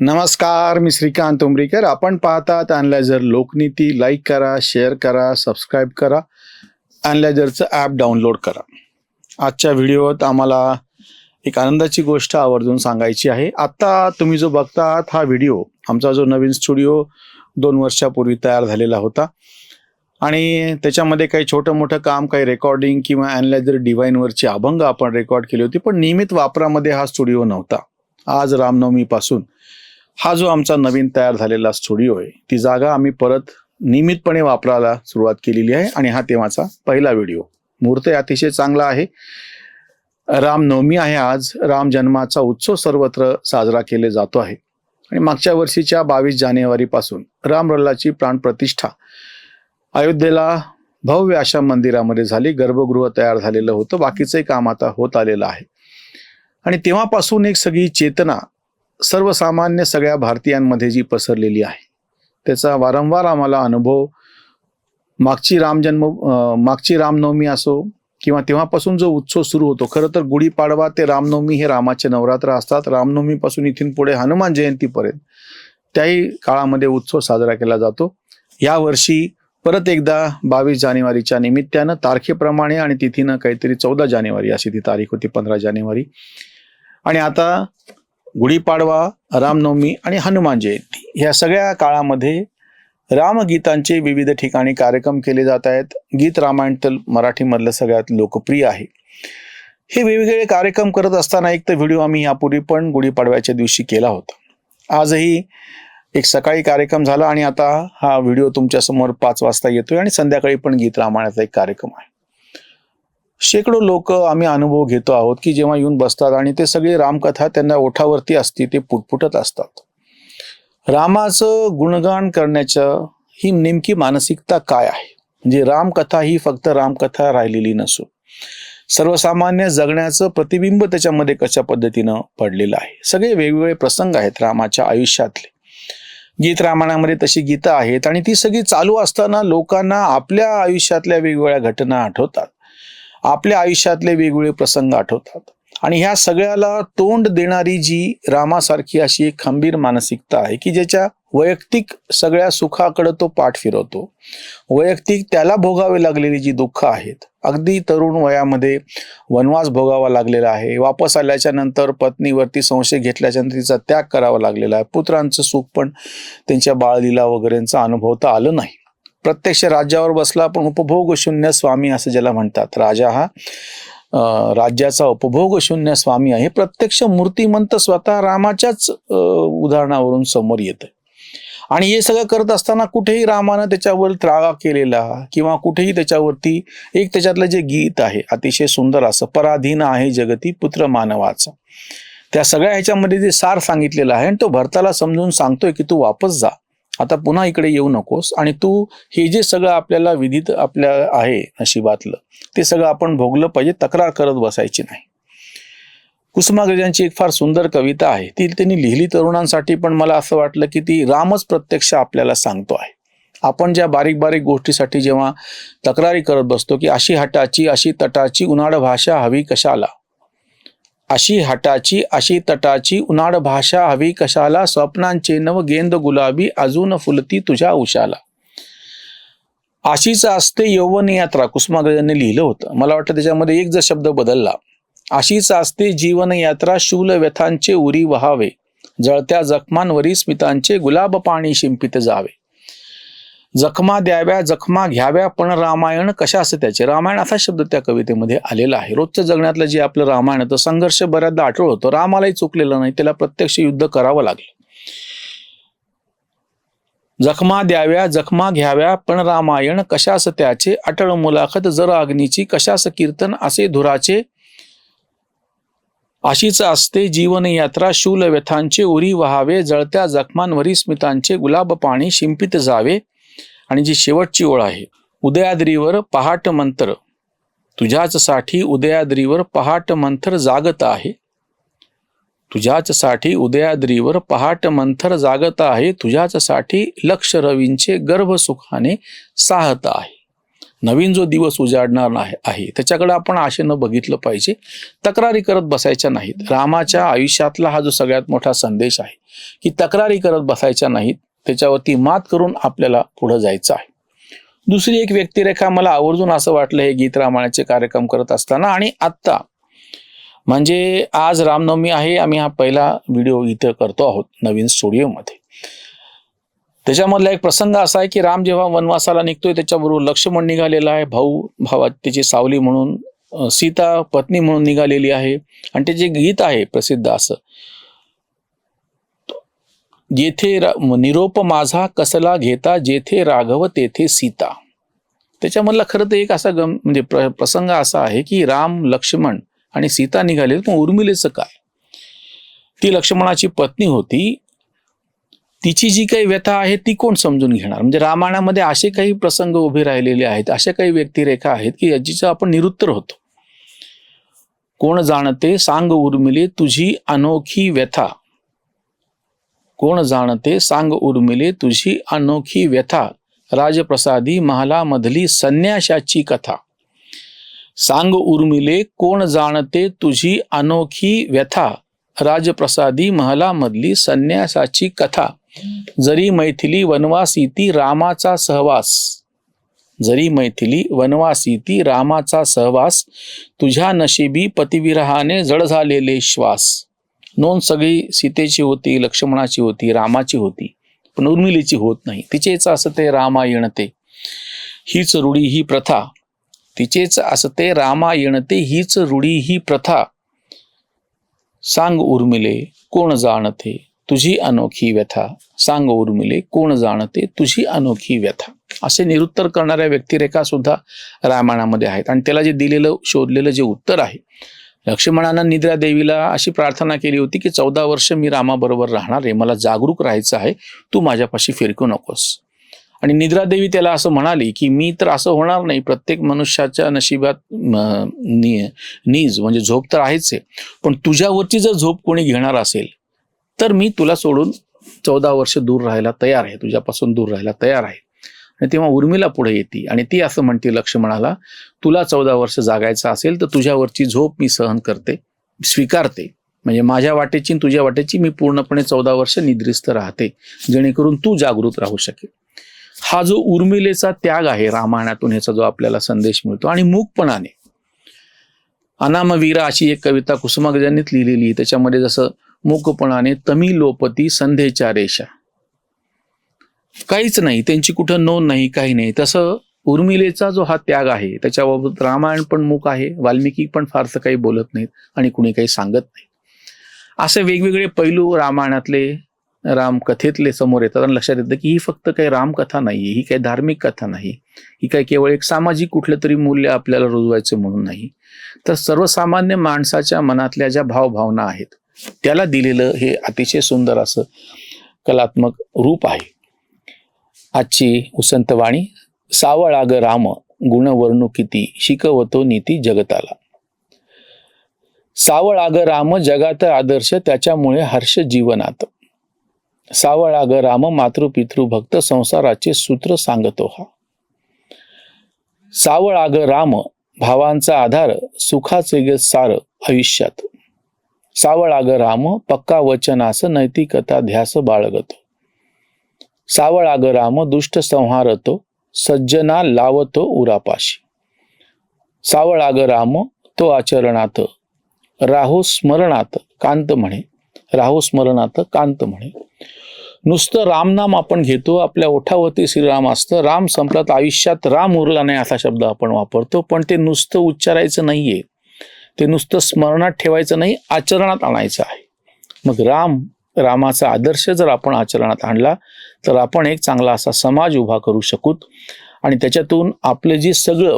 नमस्कार मी श्रीकांत उमरीकर. आपण पाहतात अनलायझर लोकनीती. लाईक करा शेअर करा सबस्क्राईब करा. अनलायझरचं ॲप डाउनलोड करा. आजच्या व्हिडिओत आम्हाला एक आनंदाची गोष्ट आवर्जून सांगायची आहे. आत्ता तुम्ही जो बघतात हा व्हिडिओ आमचा जो नवीन स्टुडिओ दोन वर्षापूर्वी तयार झालेला होता. आणि त्याच्यामध्ये काही छोटं मोठं काम काही रेकॉर्डिंग किंवा अनलायझर डिव्हाइनवरची अभंग आपण रेकॉर्ड केली होती पण नियमित वापरामध्ये हा स्टुडिओ नव्हता. आज रामनवमीपासून हा जो आमचा नवीन तयार झालेला स्टुडिओ आहे ती जागा आम्ही परत नियमितपणे वापरायला सुरुवात केलेली आहे आणि हा तेव्हाचा पहिला व्हिडिओ. मुहूर्त अतिशय चांगला आहे. रामनवमी आहे आज. राम जन्माचा उत्सव सर्वत्र साजरा केले जातो आहे. आणि मागच्या वर्षीच्या बावीस जानेवारीपासून रामलल्लाची प्राणप्रतिष्ठा अयोध्येला भव्य अशा मंदिरामध्ये झाली. गर्भगृह तयार झालेलं होतं. बाकीचंही काम आता होत आलेलं आहे. आणि तेव्हापासून एक सगळी चेतना सर्वसामान्य सगळ्या भारतीयांमध्ये जी पसरलेली आहे त्याचा वारंवार आम्हाला अनुभव मागची रामजन्म मागची रामनवमी असो किंवा तेव्हापासून जो उत्सव सुरू होतो खरं तर गुढीपाडवा ते रामनवमी हे रामाचे नवरात्र असतात. रामनवमीपासून इथून पुढे हनुमान जयंतीपर्यंत त्याही काळामध्ये उत्सव साजरा केला जातो. यावर्षी परत एकदा बावीस जानेवारीच्या निमित्तानं तारखेप्रमाणे आणि तिथीनं काहीतरी चौदा जानेवारी अशी ती तारीख होती पंधरा जानेवारी. आणि आता गुढीपाडवा रामनवमी आणि हनुमान जयंती. ह्या सगळ्या काळामध्ये रामगीतांचे विविध ठिकाणी कार्यक्रम केले जात आहेत. गीत रामायण तर मराठीमधलं सगळ्यात लोकप्रिय आहे. हे वेगवेगळे कार्यक्रम करत असताना एक तर व्हिडिओ आम्ही यापूर्वी पण गुढीपाडव्याच्या दिवशी केला होता. आजही एक सकाळी कार्यक्रम झाला आणि आता हा व्हिडिओ तुमच्यासमोर पाच वाजता येतोय आणि संध्याकाळी पण गीत रामायणाचा एक कार्यक्रम आहे. शेकडो लोक आम्ही अनुभव घेतो आहोत की जेव्हा येऊन बसतात आणि ते सगळे रामकथा त्यांना ओठावरती असते ते पुटपुटत असतात. रामाचं गुणगान करण्याचं ही नेमकी मानसिकता काय आहे? म्हणजे रामकथा ही फक्त रामकथा राहिलेली नसून सर्वसामान्य जगण्याचं प्रतिबिंब त्याच्यामध्ये कशा पद्धतीनं पडलेलं आहे? सगळे वेगवेगळे प्रसंग आहेत रामाच्या आयुष्यातले. गीत रामायणामध्ये तशी गीतं आहेत आणि ती सगळी चालू असताना लोकांना आपल्या आयुष्यातल्या वेगवेगळ्या घटना आठवतात. आपल्या आयुष्यातले वेगवेगळे प्रसंग आठवतात. आणि ह्या सगळ्याला तोंड देणारी जी रामासारखी अशी एक खंबीर मानसिकता आहे की ज्याच्या वैयक्तिक सगळ्या सुखाकडे तो पाठ फिरवतो. वैयक्तिक त्याला भोगावे लागलेली जी दुःख आहेत अगदी तरुण वयामध्ये वनवास भोगावा लागलेला आहे वापस आल्याच्यानंतर पत्नीवरती संशय घेतल्याच्या नंतर तिचा त्याग करावा लागलेला आहे पुत्रांचं सुख पण त्यांच्या बाळलीला वगैरेंचा अनुभवता आलं नाही. प्रत्यक्ष राज्यावर बसला पण उपभोग शून्य स्वामी असं ज्याला म्हणतात. राजा हा राज्याचा उपभोग शून्य स्वामी आहे. प्रत्यक्ष मूर्तिमंत स्वतः रामाच्याच अं, उदाहरणावरून समोर येत आणि हे सगळं करत असताना कुठेही रामानं त्याच्यावर त्रागा केलेला किंवा कुठेही त्याच्यावरती एक त्याच्यातलं जे गीत आहे अतिशय सुंदर असं पराधीन आहे जगती पुत्र मानवाचं. त्या सगळ्या ह्याच्यामध्ये जे सार सांगितलेलं आहे आणि तो भरताला समजून सांगतोय की तू वापस जा. आता पुन्हा इकडे येऊ नकोस. आणि तू हे जे सगळं आपल्याला विधित आपल्या आहे नशिबातलं ते सगळं आपण भोगलं पाहिजे तक्रार करत बसायची नाही. कुसुमाग्रजांची एक फार सुंदर कविता आहे. ती त्यांनी लिहिली तरुणांसाठी पण मला असं वाटलं की ती रामच प्रत्यक्ष आपल्याला सांगतो आहे. आपण ज्या बारीक बारीक गोष्टीसाठी जेव्हा तक्रारी करत बसतो की अशी हटाची अशी तटाची उन्हाळ भाषा हवी कशाला? अशी हटाची अशी तटाची उन्हाळ भाषा हवी कशाला? स्वप्नांचे नव गेंद गुलाबी अजून फुलती तुझ्या उशाला. अशीच असते यौवन यात्रा कुसुमाग्रजांनी लिहिलं होतं. मला वाटतं त्याच्यामध्ये एक जर शब्द बदलला अशीच असते जीवन यात्रा शूल व्यथांचे उरी वहावे. जळत्या जखमांवरी स्मितांचे गुलाब पाणी शिंपित जावे. जखमा द्याव्या जखमा घ्याव्या पण रामायण कशास त्याचे? रामायण असा शब्द त्या कवितेमध्ये आलेला आहे. रोजच्या जगण्यातलं जे आपलं रामायण होतं संघर्ष बऱ्याचदा आठवळ होतो. रामालाही चुकलेलं नाही. त्याला प्रत्यक्ष युद्ध करावं लागलं. जखमा द्याव्या जखमा घ्याव्या पण रामायण कशास त्याचे? अटळ मुलाखत जर अग्नीची कशास कीर्तन? असे धुराचे अशीच असते जीवन यात्रा शूल व्यथांचे उरी वहावे जळत्या जखमांवरी स्मितांचे गुलाब पाणी शिंपित जावे. आणि जी शेवटची ओळ आहे उदयाद्रीवर पहाट मंत्र तुझ्याच साठी उदयाद्रीवर पहाट मंथर जागत आहे. तुझ्याच साठी उदयाद्रीवर पहाट मंथर जागत आहे तुझ्याच साठी लक्ष रवींचे गर्भ सुखाने साहत आहे. नवीन जो दिवस उजाडणार आहे आहे त्याच्याकडे आपण आशेनं बघितलं पाहिजे. तक्रारी करत बसायच्या नाहीत. रामाच्या आयुष्यातला हा जो सगळ्यात मोठा संदेश आहे की तक्रारी करत बसायच्या नाहीत. त्याच्यावरती मात करून आपल्याला पुढे जायचं आहे. दुसरी एक व्यक्तिरेखा मला आवर्जून असं वाटलं हे गीत रामायणाचे कार्यक्रम करत असताना आणि आत्ता. म्हणजे आज रामनवमी आहे आम्ही हा पहिला व्हिडिओ इथं करतो आहोत नवीन स्टुडिओमध्ये. त्याच्यामधला एक प्रसंग असा आहे की राम जेव्हा वनवासाला निघतोय त्याच्याबरोबर लक्ष्मण निघालेला आहे भाऊ भावा त्याची सावली म्हणून सीता पत्नी म्हणून निघालेली आहे. आणि ते जे गीत आहे प्रसिद्ध असं. जेथे निरोप माझा कसला घेता जेथे राघव तेथे सीता. त्याच्यामधला खरं तर एक असा गम म्हणजे प्र प्रसंग असा आहे की राम लक्ष्मण आणि सीता निघाले पण उर्मिलेचं काय? ती लक्ष्मणाची पत्नी होती. तिची जी काही व्यथा आहे ती कोण समजून घेणार? म्हणजे रामायणामध्ये असे काही प्रसंग उभे राहिलेले आहेत अशा काही व्यक्तिरेखा आहेत की याचीचं आपण निरुत्तर होतो. कोण जाणते सांग उर्मिले तुझी अनोखी व्यथा. कोण जाणते सांग उर्मिले तुझी अनोखी व्यथा. राजप्रसादी महालामधली संन्याशाची कथा. सांग उर्मिले कोण जाणते तुझी अनोखी व्यथा. राजप्रसादी महलामधली संन्यासाची कथा. जरी मैथिली वनवासी ती रामाचा सहवास. जरी मैथिली वनवासी ती रामाचा सहवास. तुझ्या नशिबी पतिविरहाने जड झालेले श्वास. नोंद सगळी सीतेची होती लक्ष्मणाची होती रामाची होती पण उर्मिलीची होत नाही. तिचेच असते रामायण ते हीच रूढी ही प्रथा. तिचेच असते रामायण ते हीच रूढी ही प्रथा. सांग उर्मिले कोण जाणते? तुझी अनोखी व्यथा. सांग उर्मिले कोण जाणते? तुझी अनोखी व्यथा. असे निरुत्तर करणाऱ्या व्यक्तिरेखा सुद्धा रामायणामध्ये आहेत. आणि त्याला जे दिलेलं शोधलेलं जे उत्तर आहे लक्ष्मणानं निद्रा देवीला अशी प्रार्थना केली होती की चौदा वर्ष मी रामाबरोबर राहणार आहे मला जागरूक राहायचं आहे तू माझ्यापाशी फिरकू नकोस. आणि निद्रा देवी त्याला असं म्हणाली की मी तर असं होणार नाही प्रत्येक मनुष्याच्या नशिबात नीज म्हणजे झोप तर आहेच आहे पण तुझ्यावरची जर झोप कोणी घेणार असेल तर मी तुला सोडून चौदा वर्ष दूर राहायला तयार आहे तुझ्यापासून दूर राहायला तयार आहे. तेव्हा उर्मिला पुढे येते. आणि ती असं म्हणते लक्ष्मणाला तुला चौदा वर्ष जागायचं असेल तर तुझ्यावरची झोप मी सहन करते स्वीकारते. म्हणजे माझ्या वाटेची आणि तुझ्या वाटेची मी पूर्णपणे चौदा वर्ष निद्रिस्त राहते जेणेकरून तू जागृत राहू शकेल. हा जो उर्मिलेचा त्याग आहे रामायणातून ह्याचा जो आपल्याला संदेश मिळतो. आणि मूकपणाने अनामवीरा अशी एक कविता कुसुमाग्रजांनीच लिहिलेली त्याच्यामध्ये जसं मूकपणाने तमी लोपती संधेच्या रेषा. काहीच नाही त्यांची कुठं नोंद नाही काही नाही. तसं उर्मिलेचा जो हा त्याग आहे त्याच्याबाबत रामायण पण मूक आहे वाल्मिकी पण फारसं काही बोलत नाहीत आणि कुणी काही सांगत नाही. असे वेगवेगळे पैलू रामायणातले रामकथेतले समोर येतात आणि लक्षात येतं की ही फक्त काही रामकथा नाहीये ही काही धार्मिक कथा नाही. ही काही केवळ एक सामाजिक कुठलं तरी मूल्य आपल्याला रुजवायचं म्हणून नाही. तर सर्वसामान्य माणसाच्या मनातल्या ज्या भावभावना आहेत त्याला दिलेलं हे अतिशय सुंदर असं कलात्मक रूप आहे. आजची उसंतवाणी सावळाग राम गुणवर्णू किती शिकवतो नीती जगताला. सावळाग राम जगात आदर्श त्याच्यामुळे हर्ष जीवनात. सावळाग राम मातृपितृ भक्त संसाराचे सूत्र सांगतो हा. सावळाग राम भावांचा आधार सुखाचे ग सार आयुष्यात. सावळाग राम पक्का वचनास नैतिकता ध्यास बाळगतो. सावळाग राम दुष्ट संहारतो सज्जना लावतो उरापाशी. सावळाग राम तो आचरणात राहू स्मरणात कांत म्हणे राहू स्मरणात कांत म्हणे. नुसतं रामनाम आपण घेतो आपल्या ओठावरती श्रीराम असतं राम संपलात आयुष्यात राम उरला नाही असा शब्द आपण वापरतो पण ते नुसतं उच्चारायचं नाहीये. ते नुसतं स्मरणात ठेवायचं नाही आचरणात आणायचं आहे. मग राम रामाचा आदर्श जर आपण आचरणात आणला तर आपण एक चांगला असा समाज उभा करू शकूत आणि त्याच्यातून आपलं जे सगळं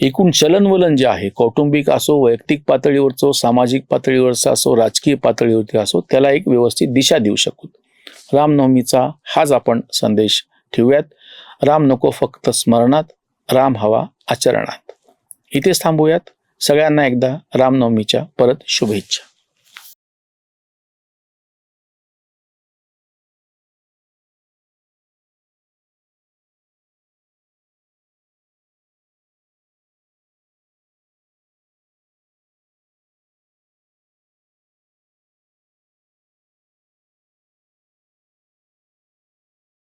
एकूण चलनवलन जे आहे कौटुंबिक असो वैयक्तिक पातळीवरचो सामाजिक पातळीवरचा असो राजकीय पातळीवरती असो त्याला एक व्यवस्थित दिशा देऊ शकू. रामनवमीचा हाच आपण संदेश ठेवूयात. राम नको फक्त स्मरणात राम हवा आचरणात. इथेच थांबूयात. सगळ्यांना एकदा रामनवमीच्या परत शुभेच्छा.